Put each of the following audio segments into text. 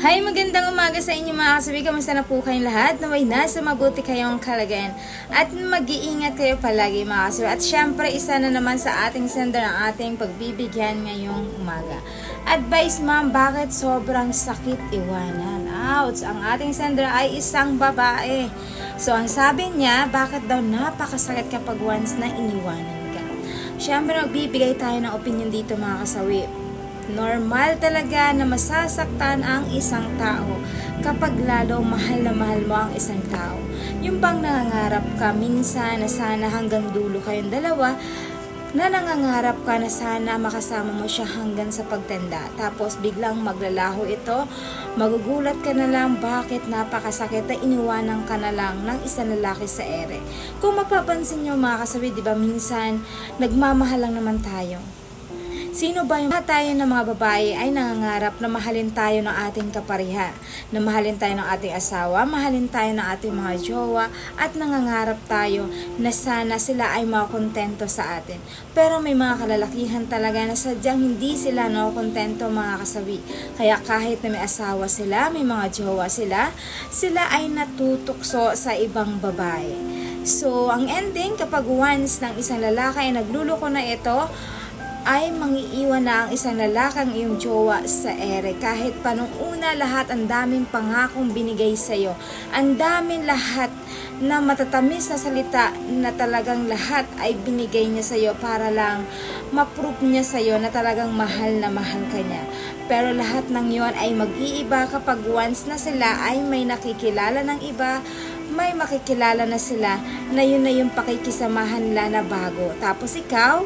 Hi, magandang umaga sa inyo mga kasabi. Kamusta na po kayong lahat? Naway nasa mabuti kayong kalagayan. At mag-iingat kayo palagi mga kasabi. At syempre, isa na naman sa ating sender ang ating pagbibigyan ngayong umaga. Advice ma'am, bakit sobrang sakit iwanan? Ouch! Ang ating sender ay isang babae. So, ang sabi niya, bakit daw napakasakit kapag once na iniwanan ka? Syempre, magbibigay tayo ng opinion dito mga kasawi normal talaga na masasaktan ang isang tao kapag lalo mahal na mahal mo ang isang tao. Yung bang nangangarap ka minsan na sana hanggang dulo kayong dalawa, na nangangarap ka na sana makasama mo siya hanggang sa pagtanda. Tapos biglang maglalaho ito, magugulat ka na lang bakit napakasakit na iniwanan ka na lang ng isang lalaki sa ere. Kung mapapansin nyo mga kasabi, di ba minsan nagmamahal lang naman tayo. Sino ba yung tayo ng mga babae ay nangangarap na mahalin tayo ng ating kapariha, na mahalin tayo ng ating asawa, mahalin tayo ng ating mga jowa, at nangangarap tayo na sana sila ay makontento sa atin. Pero may mga kalalakihan talaga na sadyang hindi sila nakontento mga kasawi. Kaya kahit na may asawa sila, may mga jowa sila, sila ay natutukso sa ibang babae. So, ang ending kapag once ng isang lalaki ay nagluloko na ito, ay mangiiwan na ang isang lalakang iyong jowa sa ere. Kahit pa nung una lahat ang daming pangakong binigay sa iyo. Ang daming lahat na matatamis na salita na talagang lahat ay binigay niya sa iyo para lang ma-prove niya sa iyo na talagang mahal na mahal ka niya. Pero lahat ng yon ay mag-iiba kapag once na sila ay may nakikilala ng iba, may makikilala na sila na yun na yung pakikisamahan nila na bago. Tapos ikaw,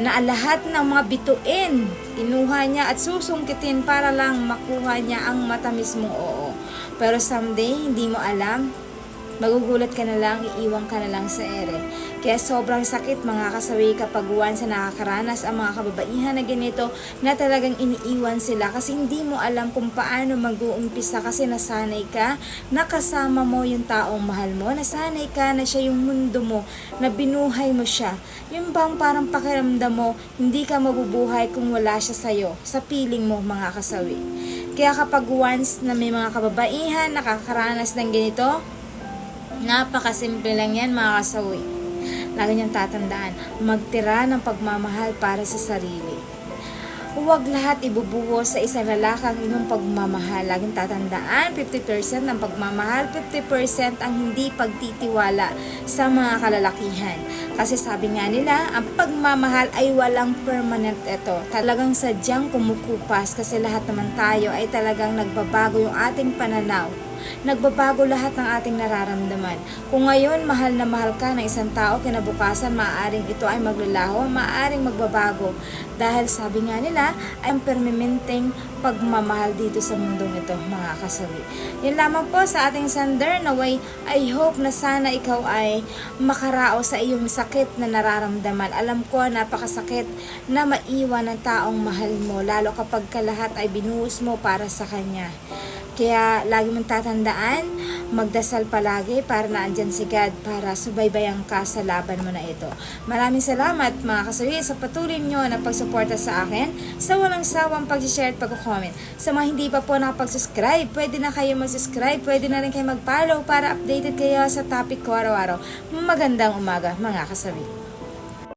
na lahat ng mga bituin, kinuha niya at susungkitin para lang makuha niya ang matamis mong oo. Pero someday, hindi mo alam, magugulat ka na lang, iiwan ka na lang sa ere. Kaya sobrang sakit mga kasawi kapag once na nakakaranas ang mga kababaihan na ganito na talagang iniiwan sila kasi hindi mo alam kung paano mag-uumpisa kasi nasanay ka, nakasama mo yung taong mahal mo, nasanay ka na siya yung mundo mo, na binuhay mo siya. Yung bang parang pakiramdam mo, hindi ka mabubuhay kung wala siya sa'yo, sa piling mo mga kasawi. Kaya kapag once na may mga kababaihan nakakaranas ng ganito, Napakasimple lang yan mga kasawi. Lagi niyang tatandaan, magtira ng pagmamahal para sa sarili. Huwag lahat ibubuhos sa isang lalakang inyong pagmamahal. Laging tatandaan, 50% ng pagmamahal, 50% ang hindi pagtitiwala sa mga kalalakihan. Kasi sabi nga nila, ang pagmamahal ay walang permanent ito. Talagang sadyang kumukupas kasi lahat naman tayo ay talagang nagbabago yung ating pananaw nagbabago lahat ng ating nararamdaman. Kung ngayon mahal na mahal ka ng isang tao, kinabukasan maaaring ito ay maglalaho, maaaring magbabago. Dahil sabi nga nila, ay permanenteng pagmamahal dito sa mundong ito, mga kasawi. Yan lamang po sa ating sender na way, I hope na sana ikaw ay makarao sa iyong sakit na nararamdaman. Alam ko, napakasakit na maiwan ng taong mahal mo, lalo kapag kalahat ay binuhos mo para sa kanya. Kaya lagi mong tatandaan, magdasal palagi para na andyan si God para subaybayan ka sa laban mo na ito. Maraming salamat mga kasawi sa patuloy nyo na pagsuporta sa akin sa walang sawang pag-share at pag-comment. Sa mga hindi pa po nakapag-subscribe, pwede na kayo mag-subscribe, pwede na rin kayo mag-follow para updated kayo sa topic ko araw-araw. Magandang umaga mga kasawi.